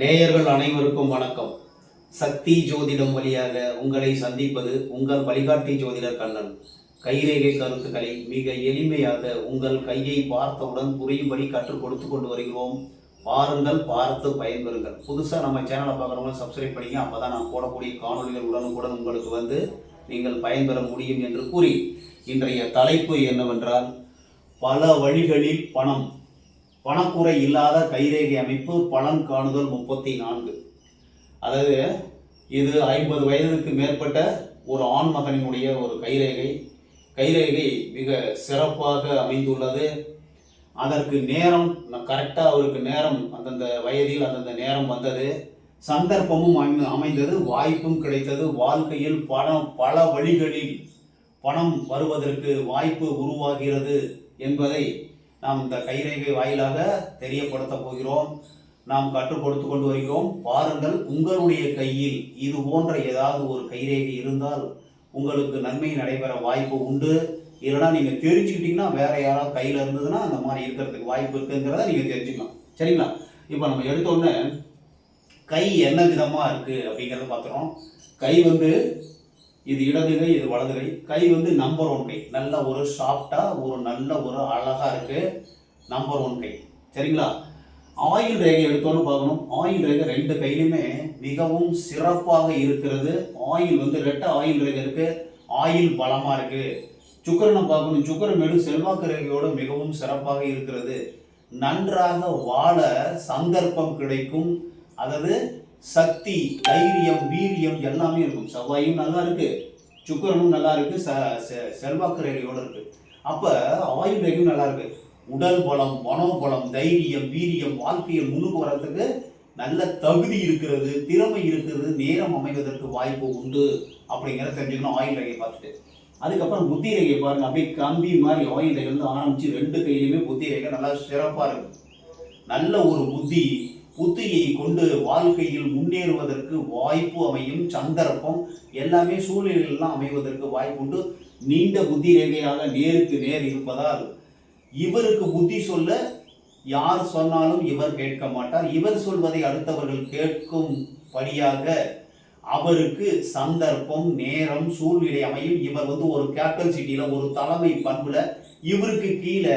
நேயர்கள் அனைவருக்கும் வணக்கம். சக்தி ஜோதிடம் வழியாக உங்களை சந்திப்பது உங்கள் வழிகாட்டி ஜோதிடர் கண்ணன். கைரேகை கருத்துக்களை மிக எளிமையாக உங்கள் கையை பார்த்தவுடன் புரியும்படி கற்றுக் கொடுத்து கொண்டு வருகிறோம். பாருங்கள் பார்த்து பயன்பெறுங்கள். புதுசாக நம்ம சேனலை பார்க்குறவங்க சப்ஸ்கிரைப் பண்ணிங்க அப்போ தான் நான் போடக்கூடிய காணொலிகள் உடனுக்குடன் உங்களுக்கு வந்து நீங்கள் பயன்பெற முடியும் என்று கூறி இன்றைய தலைப்பு என்னவென்றால் பல வழிகளில் பணம். பணக்குறை இல்லாத கைரேகை அமைப்பு பலன் காணுதல் முப்பத்தி நான்கு. அதாவது இது ஐம்பது வயதுக்கு மேற்பட்ட ஒரு ஆண் மகனினுடைய ஒரு கைரேகை. கைரேகை மிக சிறப்பாக அமைந்துள்ளது. அதற்கு நேரம் கரெக்டாக அவருக்கு நேரம் அந்தந்த வயதில் அந்தந்த நேரம் வந்தது. சந்தர்ப்பமும் அமை அமைந்தது வாய்ப்பும் கிடைத்தது. வாழ்க்கையில் பணம் பல வழிகளில் பணம் வருவதற்கு வாய்ப்பு உருவாகிறது என்பதை நாம் இந்த கைரேகை வாயிலாக தெரியப்படுத்த போகிறோம். நாம் கற்றுக் கொடுத்து கொண்டு வருகிறோம். பாருங்கள் உங்களுடைய கையில் இது போன்ற ஏதாவது ஒரு கைரேகை இருந்தால் உங்களுக்கு நன்மை நடைபெற வாய்ப்பு உண்டு. இல்லைனா நீங்கள் தெரிஞ்சுக்கிட்டீங்கன்னா வேற யாராவது கையில் இருந்ததுன்னா அந்த மாதிரி இருக்கிறதுக்கு வாய்ப்பு இருக்குங்கிறத நீங்கள் தெரிஞ்சுக்கலாம். சரிங்களா? இப்போ நம்ம எடுத்தோடனே கை என்ன விதமாக இருக்குது அப்படிங்கிறத பார்த்துறோம் கை வந்து இது இடது கை இது வலது கை. கை வந்து நம்பர் ஒன் கை. நல்ல ஒரு சாஃப்டாக ஒரு நல்ல ஒரு அழகாக இருக்குது நம்பர் ஒன் கை. சரிங்களா? ஆயில் ரேகை எடுத்தோன்னு பார்க்கணும். ஆயில் ரேகை ரெண்டு கையிலுமே மிகவும் சிறப்பாக இருக்கிறது. ஆயில் வந்து ரெட்ட ஆயில் ரேகை இருக்குது ஆயில் பலமாக இருக்குது சுக்கரனை பார்க்கணும். சுக்கரமேடு செல்வாக்கு ரேகையோடு மிகவும் சிறப்பாக இருக்கிறது. நன்றாக வாழ சந்தர்ப்பம் கிடைக்கும். அதாவது சக்தி தைரியம் வீரியம் எல்லாமே இருக்கும். செவ்வாயும் நல்லா இருக்கு. சுக்கரனும் நல்லா இருக்கு. ச- செ- செல்வாக்கு ரேகையோட இருக்கு. அப்ப ஆயுள் ரேகையும் நல்லா இருக்கு. உடல் பலம் மனோபலம் தைரியம் வீரியம் வாழ்க்கையை முன்னுக்கு வர்றதுக்கு நல்ல தகுதி இருக்கிறது திறமை இருக்கிறது நேரம் அமைவதற்கு வாய்ப்பு உண்டு அப்படிங்கிறத தெரிஞ்சுக்கணும் ஆயுள் ரேகையை பார்த்துட்டு. அதுக்கப்புறம் புத்தி ரேகையை பாருங்க. அப்படியே கம்பி மாதிரி ஆயுள் ரேகை வந்து ஆரம்பிச்சு ரெண்டு கையிலுமே புத்தி ரேகை நல்லா சிறப்பா இருக்கு. நல்ல ஒரு புத்தி புத்தியை கொண்டு வாழ்க்கையில் முன்னேறுவதற்கு வாய்ப்பு அமையும் சந்தர்ப்பம் எல்லாமே சூழ்நிலைகள்லாம் அமைவதற்கு வாய்ப்பு உண்டு நீண்ட புத்தி ரேகையாக நேருக்கு நேர் இருப்பதால் இவருக்கு புத்தி சொல்ல யார் சொன்னாலும் இவர் கேட்க மாட்டார். இவர் சொல்வதை அடுத்தவர்கள் கேட்கும் படியாக அவருக்கு சந்தர்ப்பம் நேரம் சூழ்நிலை அமையும். இவர் வந்து ஒரு கேப்டன் சிட்டியில் ஒரு தலைமை பண்பில் இவருக்கு கீழே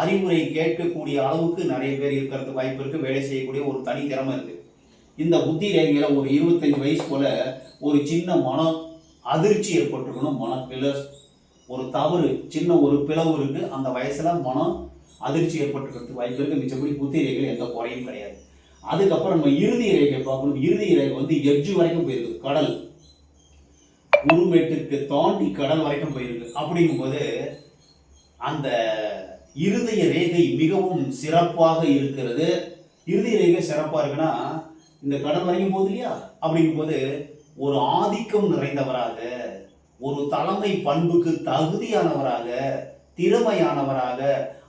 அறிவுரை கேட்கக்கூடிய அளவுக்கு நிறைய பேர் இருக்கிறதுக்கு வாய்ப்பு இருக்குது வேலை செய்யக்கூடிய ஒரு தனி திறமை இருக்குது இந்த புத்தி ரேகையில் ஒரு இருபத்தஞ்சு வயசு போல் ஒரு சின்ன மன அதிர்ச்சி ஏற்பட்டிருக்கணும். மன பிளஸ் ஒரு தவறு சின்ன ஒரு பிளவு இருக்கு. அந்த வயசில் மனம் அதிர்ச்சி ஏற்பட்டுக்கிறதுக்கு வாய்ப்பு இருக்குது மிச்சப்படி புத்தி ரேகையில் எந்த குறையும் கிடையாது. அதுக்கப்புறம் நம்ம இறுதி ரேகை பார்க்கணும். இறுதி ரேகை வந்து எட்ஜு வரைக்கும் போயிருக்கு. கடல். குருமேட்டுக்கு தாண்டி கடல் வரைக்கும் போயிருக்கு. அப்படிங்கும்போது அந்த இருதய ரேகை மிகவும் சிறப்பாக இருக்கிறது. இருதய ரேகை சிறப்பாக இருக்குன்னா இந்த கடன் வரைக்கும் போது இல்லையா? அப்படிங்கும்போது ஒரு ஆதிக்கம் நிறைந்தவராக ஒரு தலைமை பண்புக்கு தகுதியானவராக திறமையானவராக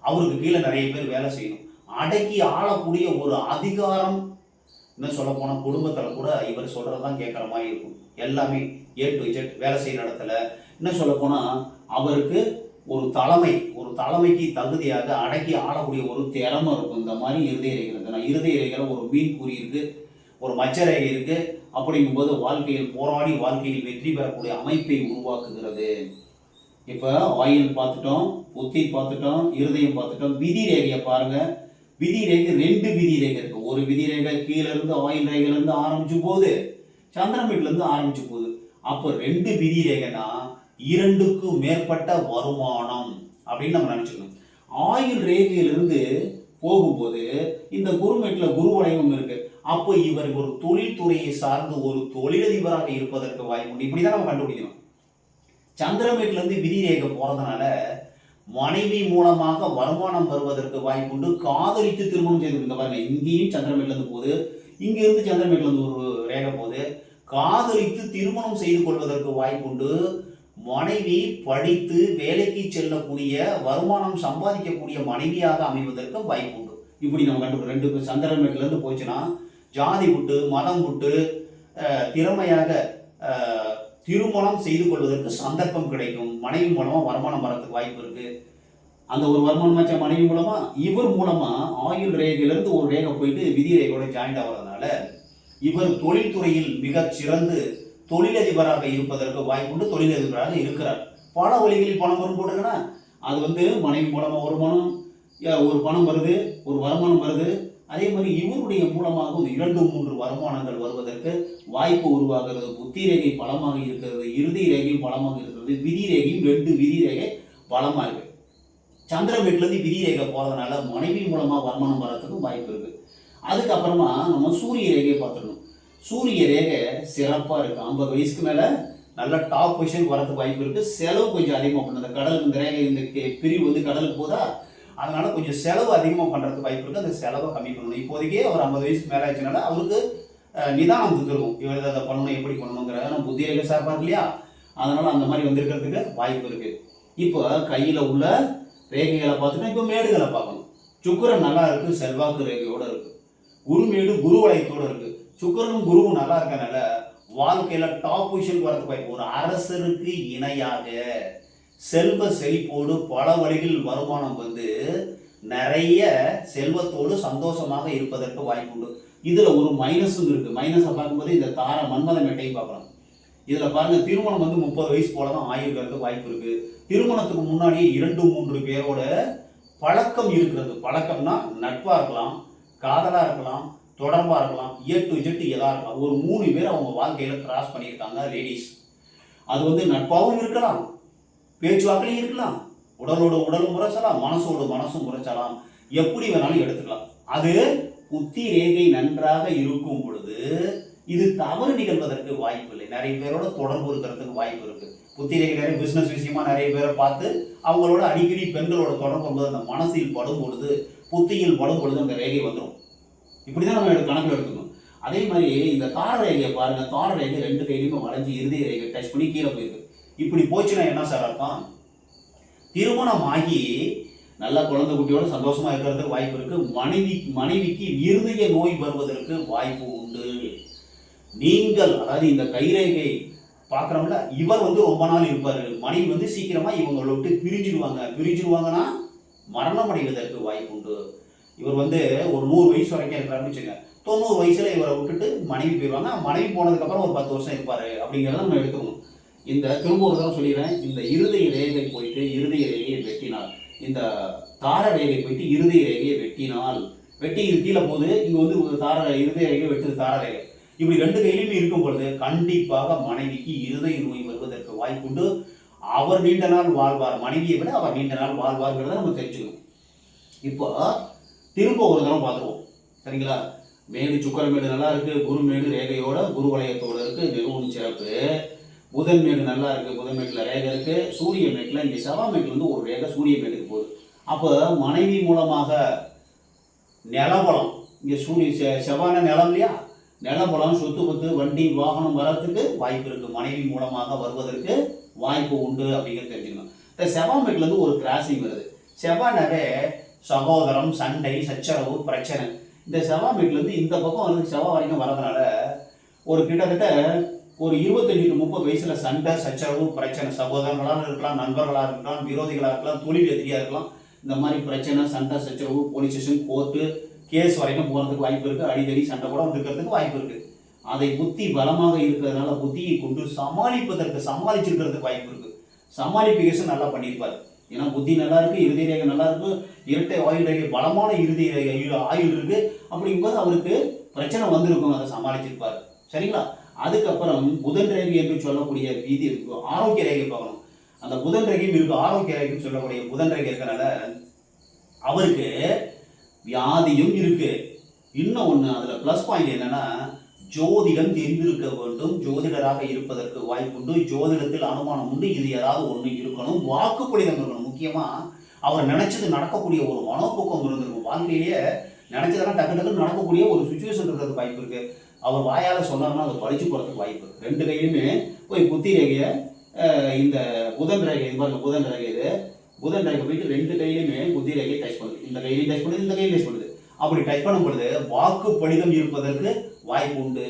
அவருக்கு கீழே நிறைய பேர் வேலை செய்யணும். அடக்கி ஆளக்கூடிய ஒரு அதிகாரம் இன்னும் சொல்ல போனால் குடும்பத்தில் கூட இவர் சொல்கிறதான் கேட்குற மாதிரி இருக்கும். எல்லாமே ஏ டு இஜெட் வேலை செய்கிற இடத்துல இன்னும் சொல்ல போனால் அவருக்கு ஒரு தலைமை ஒரு தலைமைக்கு தகுதியாக அடக்கி ஆளக்கூடிய ஒரு திறமை இருக்கும். இந்த மாதிரி இருதய ரேகை இருக்கு நான் இருதய ரேகையில் ஒரு மீன் குறி இருக்கு ஒரு மச்ச ரேகை இருக்குது அப்படிங்கும்போது வாழ்க்கையில் போராடி வாழ்க்கையில் வெற்றி பெறக்கூடிய அமைப்பை உருவாக்குகிறது. இப்போ ஆயில் பார்த்துட்டோம் புத்தி பார்த்துட்டோம் இருதயம் பார்த்துட்டோம். விதி ரேகையை பாருங்க. விதி ரேகை ரெண்டு விதி ரேகை இருக்கு. ஒரு விதி ரேகை கீழே இருந்து ஆயில் ரேகையிலேருந்து ஆரம்பிச்சு போகுது சந்திரமீட்ல இருந்து ஆரம்பிச்சு போகுது அப்போ ரெண்டு விதி ரேகைனா இரண்டுக்கும் மேற்பட்ட வருமானம் அப்படின்னு நம்ம நினச்சிக்கணும். ஆயுள் ரேகையிலிருந்து போகும்போது இந்த குருமேட்டில் குரு வளையம் இருக்கு. அப்போ இவர் ஒரு தொழில்துறையை சார்ந்து ஒரு தொழிலதிபராக இருப்பதற்கு வாய்ப்பு இப்படி இப்படிதான் நம்ம கண்டுபிடிக்கணும். சந்திரமேட்லேருந்து விதி ரேகை போகிறதுனால மனைவி மூலமாக வருமானம் வருவதற்கு வாய்ப்புண்டு காதலித்து திருமணம் செய்து இந்த பாருங்க இங்கேயும் சந்திரமேட்லேருந்து போகுது. இங்க இருந்து ஒரு ரேகை போகுது. காதலித்து திருமணம் செய்து கொள்வதற்கு வாய்ப்புண்டு மனைவி படித்து வேலைக்கு செல்லக்கூடிய வருமானம் சம்பாதிக்கக்கூடிய மனைவியாக அமைவதற்கு வாய்ப்புண்டு இப்படி நம்ம கண்டு ரெண்டு பேர் இருந்து போச்சுன்னா ஜாதி விட்டு மதம் விட்டு திறமையாக திருமணம் செய்து கொள்வதற்கு சந்தர்ப்பம் கிடைக்கும். மனைவி மூலமா வருமானம் வரதுக்கு வாய்ப்பு இருக்கு. அந்த ஒரு வருமானமாச்ச மனைவி மூலமா? இவர் மூலமா ஆயுள் ரேகையிலிருந்து ஒரு ரேகை போயிட்டு விதி ரேகையோட ஜாயிண்ட் ஆகிறதுனால இவர் தொழில்துறையில் மிகச் சிறந்து தொழிலதிபராக இருப்பதற்கு வாய்ப்புண்டு தொழிலதிபராக இருக்கிறார். பல வழிகளில் பணம் வரும் போட்டுங்கன்னா அது வந்து மனைவி மூலமாக வருமானம் ஒரு பணம் வருது ஒரு வருமானம் வருது. அதே மாதிரி இவருடைய மூலமாக ஒரு இரண்டு மூன்று வருமானங்கள் வருவதற்கு வாய்ப்பு உருவாகிறது. புத்தி ரேகை பலமாக இருக்கிறது இறுதி ரேகையும் பலமாக இருக்கிறது. விதி ரேகையும் ரெண்டு விதி ரேகை பலமாக இருக்கு. சந்திர வீட்டிலேருந்து விதி ரேகை போகிறதுனால மனைவி மூலமாக வருமானம் வர்றதுக்கும் வாய்ப்பு இருக்குது அதுக்கப்புறமா நம்ம சூரிய ரேகையை பார்த்துடணும். சூரிய ரேகை சிறப்பாக இருக்குது ஐம்பது வயசுக்கு மேலே நல்ல டாப் பொசிஷன் வரதுக்கு வாய்ப்பு இருக்குது செலவு கொஞ்சம் அதிகமாக பண்ணும் அந்த கடலுக்கு இந்த ரேகை இந்த கே- பிரிவு வந்து கடலுக்கு போதா அதனால் கொஞ்சம் செலவு அதிகமாக பண்ணுறதுக்கு வாய்ப்பு இருக்குது அந்த செலவை கம்மி பண்ணணும். இப்போதைக்கே அவர் ஐம்பது வயசுக்கு மேலே ஆச்சுனால அவருக்கு நிதானம் இருக்கும் இவர் அதை பண்ணணும் எப்படி பண்ணணுங்கிற நம்ம புத்தி ரேகை சார்பாக இல்லையா? அதனால் அந்த மாதிரி வந்திருக்கிறதுக்கு வாய்ப்பு இருக்குது இப்போ கையில் உள்ள ரேகைகளை பார்த்துன்னா இப்போ மேடுகளை பார்க்கணும். சுக்கரன் நல்லா இருக்குது செல்வாக்கு ரேகையோட இருக்குது குருமேடு குரு வளையத்தோடு இருக்குது சுக்கரனும் குருவும் நல்லா இருக்கனால வாழ்க்கையில டாப் பொசிஷனுக்கு வரதுக்கு வாய்ப்பு. ஒரு அரசருக்கு இணையாக செல்வ செழிப்போடு பல வழிகளில் வருமானம் வந்து நிறைய செல்வத்தோடு சந்தோஷமாக இருப்பதற்கு வாய்ப்பு உண்டு. இதுல ஒரு மைனஸும் இருக்கு. மைனஸை பார்க்கும்போது இந்த தார மன்மத மெட்டையும் பார்க்கலாம். இதுல பாருங்க திருமணம் வந்து முப்பது வயசு போல தான் ஆயிருக்கிறதுக்கு வாய்ப்பு இருக்கு. திருமணத்துக்கு முன்னாடி இரண்டு மூன்று பேரோட பழக்கம் இருக்கிறது. பழக்கம்னா நட்பா இருக்கலாம் காதலா இருக்கலாம் தொடர்பாக இருக்கலாம். ஏ டு ஜெட் இருக்கலாம். ஒரு மூணு பேர் அவங்க வாழ்க்கையில் கிராஸ் பண்ணியிருக்காங்க லேடிஸ் அது வந்து நட்பாகவும் இருக்கலாம் பேச்சுவாக்கிலையும் இருக்கலாம். உடலோட உடலும் முறைச்சலாம் மனசோட மனசும் முறைச்சலாம். எப்படி வேணாலும் எடுத்துக்கலாம். அது புத்தி ரேகை நன்றாக இருக்கும் பொழுது இது தவறு நிகழ்வதற்கு வாய்ப்பு இல்லை. நிறைய பேரோட தொடர்பு இருக்கிறதுக்கு வாய்ப்பு இருக்கு. புத்தி ரேகை நிறைய பிசினஸ் விஷயமா நிறைய பேரை பார்த்து அவங்களோட அடிக்கடி பெண்களோட தொடர்பு அந்த மனசில் படும் பொழுது புத்தியில் படும் பொழுது அந்த ரேகை வந்துடும் இப்படி தான் நம்ம எடுத்து கணக்கில் எடுத்துக்கணும். அதே மாதிரி இந்த தார ரேகையை பாருங்கள் தார ரேகை ரெண்டு கையிலுமே வளைஞ்சு இறுதி ரேகை டச் பண்ணி கீழே போயிருக்கு. இப்படி போச்சுன்னா என்ன சார் அர்த்தம்? திருமணம் ஆகி நல்ல குழந்தை குட்டியோட சந்தோஷமா இருக்கிறதுக்கு வாய்ப்பு இருக்கு. மனைவி மனைவிக்கு இருதய நோய் வருவதற்கு வாய்ப்பு உண்டு. நீங்கள் அதாவது இந்த கைரேகை பார்க்குறோம்ல இவர் வந்து ரொம்ப நாள் இருப்பார். மனைவி வந்து சீக்கிரமாக இவங்களை விட்டு பிரிஞ்சிடுவாங்க. பிரிஞ்சிடுவாங்கன்னா மரணம் அடைவதற்கு வாய்ப்பு உண்டு. இவர் வந்து ஒரு நூறு வயசு வரைக்கும் இருக்கிறாருன்னு வச்சுங்க தொண்ணூறு வயசுல இவரை விட்டுட்டு மனைவி போயிடுவாங்க மனைவி போனதுக்கப்புறம் ஒரு பத்து வருஷம் இருப்பாரு அப்படிங்கிறத நம்ம எடுத்துக்கணும். இந்த திரும்ப ஒரு சொல்லிடுறேன். இந்த இருதய ரேகை போயிட்டு இருதய ரேகையை வெட்டினால் இந்த தார ரேகை போயிட்டு இருதய ரேகையை வெட்டினால் வெட்டி இது கீழே போகுது. இங்க வந்து ஒரு தார இருதய ரேகை வெட்டுது தார ரேகை. இப்படி ரெண்டு கையிலுமே இருக்கும் பொழுது கண்டிப்பாக மனைவிக்கு இருதய நோய் வருவதற்கு வாய்ப்புண்டு அவர் நீண்ட நாள் வாழ்வார். மனைவியை விட அவர் நீண்ட நாள் வாழ்வார்ங்கிறத நம்ம தெரிஞ்சுக்கணும். இப்போ திரும்ப ஒரு தடவை பார்த்துருவோம். சரிங்களா? மேடு சுக்கரமேடு நல்லா இருக்கு. குருமேடு ரேகையோட குரு வளையத்தோட இருக்குது மிகவும் சிறப்பு. புதன் மேடு நல்லா இருக்குது புதன் மேட்டில் ரேகை இருக்குது சூரிய மேட்டில் இங்கே செவ்வாய் மேட்டில் வந்து ஒரு ரேகை சூரிய மேட்டுக்கு போகுது. அப்போ மனைவி மூலமாக நிலபலம் இங்கே சூரிய செ- செவ்வான நிலம் இல்லையா? நிலபலம் சொத்து பத்து வண்டி வாகனம் வர்றதுக்கு வாய்ப்பு இருக்குது மனைவி மூலமாக வருவதற்கு வாய்ப்பு உண்டு அப்படிங்கிறது தெரிஞ்சுக்கணும். இந்த செவ்வாய் மேட்டில் வந்து ஒரு கிராசிங் வருது. செவ்வாய் நகை சகோதரம் சண்டை சச்சரவு பிரச்சனை. இந்த செவ்வாய் வீட்டிலேருந்து இந்த பக்கம் வந்து செவ்வாய் வரைக்கும் வரதுனால ஒரு கிட்டத்தட்ட ஒரு இருபத்தஞ்சு டு முப்பது வயசில் சண்டை சச்சரவு பிரச்சனை. சகோதரங்களாக இருக்கலாம் நண்பர்களாக இருக்கலாம் விரோதிகளாக இருக்கலாம் தொழில் எதிரியாக இருக்கலாம். இந்த மாதிரி பிரச்சனை சண்டை சச்சரவு போலீஸ் ஸ்டேஷன் கோர்ட்டு கேஸ் வரைக்கும் போகிறதுக்கு வாய்ப்பு இருக்குது அடிக்கடி சண்டை கூட இருக்கிறதுக்கு வாய்ப்பு இருக்குது அதை புத்தி பலமாக இருக்கிறதுனால புத்தியை கொண்டு சமாளிப்பதற்கு சமாளிச்சிருக்கிறதுக்கு வாய்ப்பு இருக்கு. சமாளிப்பிகேஷன் நல்லா பண்ணியிருப்பார். ஏன்னா புத்தி நல்லா இருக்கு இறுதி ரேகை நல்லா இருக்கு இரட்டை ஆயுள் ரேகை பலமான இறுதி ரேகை ஆயுள் இருக்கு. அப்படிங்கும்போது அவருக்கு பிரச்சனை வந்திருக்கும் அதை சமாளிச்சிருப்பார். சரிங்களா? அதுக்கப்புறம் புதன் ரேகை என்று சொல்லக்கூடிய வீதி இருக்கு ஆரோக்கிய ரேகை பார்க்கணும். அந்த புதன் ரேகையும் இருக்கு ஆரோக்கிய ரேகைன்னு சொல்லக்கூடிய புதன் ரேகை இருக்கிறனால அவருக்கு வியாதியும் இருக்கு. இன்னும் ஒன்று அதில் ப்ளஸ் பாயிண்ட் என்னன்னா ஜோதிடம் தெரிந்திருக்க வேண்டும். ஜோதிடராக இருப்பதற்கு வாய்ப்புண்டு. ஜோதிடத்தில் அனுமானம் உண்டு இது ஏதாவது ஒன்று இருக்கணும். வாக்குப்படிதம் இருக்கணும். முக்கியமாக அவர் நினைச்சது நடக்கக்கூடிய ஒரு மனோப்போக்கம் இருந்திருக்கும். வாழ்க்கையிலேயே நினைச்சதெல்லாம் டக்கு டக்குன்னு நடக்கக்கூடிய ஒரு சுச்சுவேஷன் இருக்கிறதுக்கு வாய்ப்பு இருக்கு. அவர் வாயால் சொன்னார்னா அது பழிச்சு போகிறதுக்கு வாய்ப்பு இருக்கு. ரெண்டு கையிலுமே போய் புத்தி ரேகையை இந்த புதன் ரேகை இது பாருங்க புதன் ரேகை இது. புதன் ரேகை போயிட்டு ரெண்டு கையிலுமே புத்தி ரேகையை டச் பண்ணுது. இந்த கையிலையும் டச் பண்ணுது இந்த கையிலையும் டச் பண்ணுது. அப்படி டச் பண்ணும் பொழுது வாக்கு படிதம் இருப்பதற்கு வாய்ப்பு உண்டு.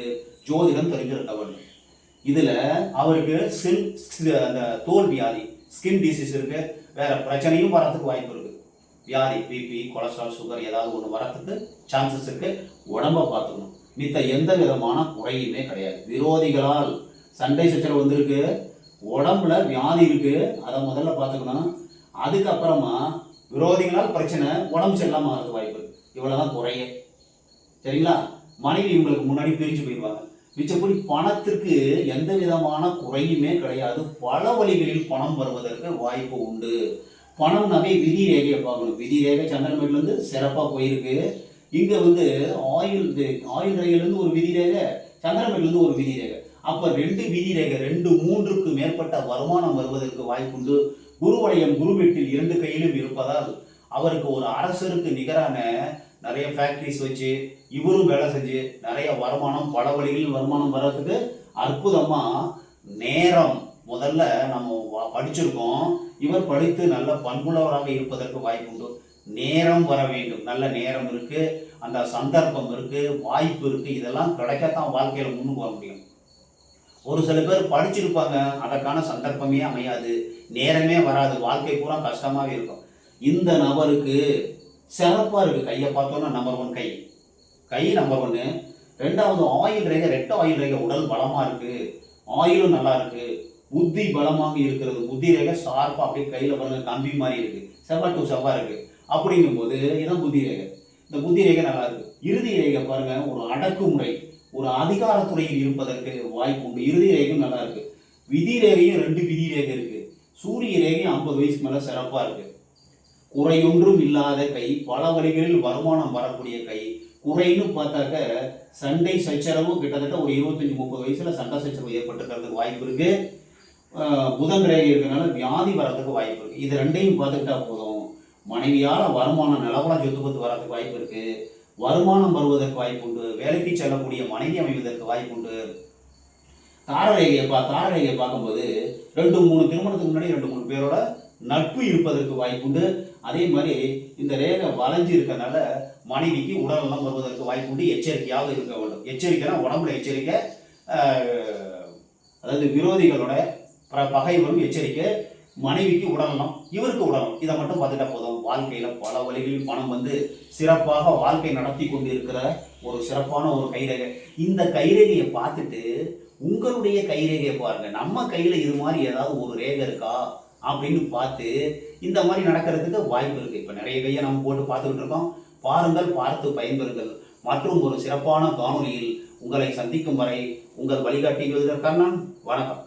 ஜோதிடம் தெரிஞ்சிருக்க வேண்டும் இதில் அவருக்கு சில் அந்த தோல் வியாதி ஸ்கின் டிசீஸ் இருக்கு. வேற பிரச்சனையும் வரத்துக்கு வாய்ப்பு இருக்கு. வியாதி பிபி கொலஸ்ட்ரால் சுகர் ஏதாவது ஒன்று வரத்துக்கு சான்சஸ் இருக்கு. உடம்ப பார்த்துக்கணும். மித்த எந்த விதமான குறையுமே கிடையாது. விரோதிகளால் சண்டை சச்சரவு வந்திருக்கு. உடம்புல வியாதி இருக்கு. அதை முதல்ல பார்த்துக்கணும். அதுக்கப்புறமா விரோதிகளால் பிரச்சனை உடம்பு சரியில்லாமல் வரதுக்கு வாய்ப்பு இவ்வளோதான் குறைய. சரிங்களா? மனைவி உங்களுக்கு முன்னாடி பிரிஞ்சு போயிடுவாங்க. மிச்சப்படி பணத்திற்கு எந்த விதமான குறையுமே கிடையாது. பல வழிகளில் பணம் வருவதற்கு வாய்ப்பு உண்டு. பணம்னாவே விதி ரேகையை பார்க்கணும். விதி ரேகை சந்திரமேட்லேருந்து சிறப்பாக போயிருக்கு. இங்கே வந்து ஆயில் ஆயில் ரேகையிலேருந்து ஒரு விதி ரேகை சந்திரமேட்லேருந்து ஒரு விதி ரேகை. அப்போ ரெண்டு விதி ரேகை ரெண்டு மூன்றுக்கு மேற்பட்ட வருமானம் வருவதற்கு வாய்ப்புண்டு குருவளையம் குருவீட்டில் இரண்டு கையிலும் இருப்பதால் அவருக்கு ஒரு அரசருக்கு நிகரான நிறைய ஃபேக்ட்ரிஸ் வச்சு இவரும் வேலை செஞ்சு நிறைய வருமானம் பல வழிகளில் வருமானம் வர்றதுக்கு அற்புதமாக நேரம் முதல்ல நம்ம படிச்சிருக்கோம். இவர் படித்து நல்ல பண்புள்ளவராக இருப்பதற்கு வாய்ப்புண்டு. நேரம் வர வேண்டும். நல்ல நேரம் இருக்குது அந்த சந்தர்ப்பம் இருக்குது வாய்ப்பு இருக்குது இதெல்லாம் கிடைக்கத்தான் வாழ்க்கையில் முன்னுக்கு வர முடியும். ஒரு சில பேர் படிச்சிருப்பாங்க. அதற்கான சந்தர்ப்பமே அமையாது. நேரமே வராது. வாழ்க்கை பூரா கஷ்டமாகவே இருக்கும். இந்த நபருக்கு சிறப்பாக இருக்குது கையை பார்த்தோன்னா நம்பர் ஒன் கை. கை நம்பர் ஒன்று ரெண்டாவது ஆயில் ரேகை ரெட்ட ஆயில் ரேகை உடல் பலமாக இருக்குது ஆயிலும் நல்லா இருக்குது புத்தி பலமாக இருக்கிறது. புத்தி ரேகை ஷார்ப்பாக அப்படியே கையில் பாருங்கள் கம்பி மாதிரி இருக்குது செவ்வாய் டூ செவ்வாய் இருக்குது அப்படிங்கும்போது இதுதான் புத்தி ரேகை. இந்த புத்தி ரேகை நல்லா இருக்குது இறுதி ரேகை பாருங்கள் ஒரு அடக்குமுறை. ஒரு அதிகாரத்துறையில் இருப்பதற்கு வாய்ப்பு உண்டு. இறுதி ரேகையும் நல்லா இருக்குது விதி ரேகையும் ரெண்டு விதி ரேகை இருக்குது சூரிய ரேகையும் ஐம்பது வயசுக்கு மேலே சிறப்பாக இருக்குது குறையொன்றும் இல்லாத கை பல வழிகளில் வருமானம் வரக்கூடிய கை. குறைன்னு பார்த்தாக்க சண்டை சச்சரவு கிட்டத்தட்ட ஒரு இருபத்தஞ்சி முப்பது வயசுல சண்டை சச்சரவு ஏற்பட்டுக்கிறதுக்கு வாய்ப்பு இருக்கு. புதன் ரேகை இருக்கிறனால வியாதி வர்றதுக்கு வாய்ப்பு இருக்கு. இது ரெண்டையும் பார்த்துக்கிட்டா போதும். மனைவியால் வருமானம் நிலவரம் சொத்து பத்து வர்றதுக்கு வாய்ப்பு இருக்கு. வருமானம் வருவதற்கு வாய்ப்பு உண்டு. வேலைக்கு செல்லக்கூடிய மனைவி அமைவதற்கு வாய்ப்பு உண்டு. தாரரேகையை பா தாரரேகையை பார்க்கும்போது ரெண்டு மூணு திருமணத்துக்கு முன்னாடி ரெண்டு மூணு பேரோட நட்பு இருப்பதற்கு வாய்ப்புண்டு அதே மாதிரி இந்த ரேகை வளைஞ்சு இருக்கனால மனைவிக்கு உடலெல்லாம் வருவதற்கு வாய்ப்புண்டு எச்சரிக்கையாக இருக்க வேண்டும். எச்சரிக்கைனா உடம்புல எச்சரிக்கை அதாவது விரோதிகளோட ப- பகைவரும் எச்சரிக்கை மனைவிக்கு உடலணும் இவருக்கு உடலும் இதை மட்டும் பார்த்துட்டா போதும். வாழ்க்கையில் பல வழிகளில் பணம் வந்து சிறப்பாக வாழ்க்கை நடத்தி கொண்டு இருக்கிற ஒரு சிறப்பான ஒரு கைரேகை. இந்த கைரேகையை பார்த்துட்டு உங்களுடைய கைரேகையை பாருங்க. நம்ம கையில் இது மாதிரி ஏதாவது ஒரு ரேகை இருக்கா? அப்படின்னு பார்த்து இந்த மாதிரி நடக்கிறதுக்கு வாய்ப்பு இருக்குது இப்போ நிறைய கையை நம்ம போட்டு பார்த்துக்கிட்டு இருக்கோம். பாருங்கள் பார்த்து பயன்பெறுங்கள். மற்றும் ஒரு சிறப்பான காணொலியில் உங்களை சந்திக்கும் வரை உங்கள் வழிகாட்டி கண்ணன். வணக்கம்.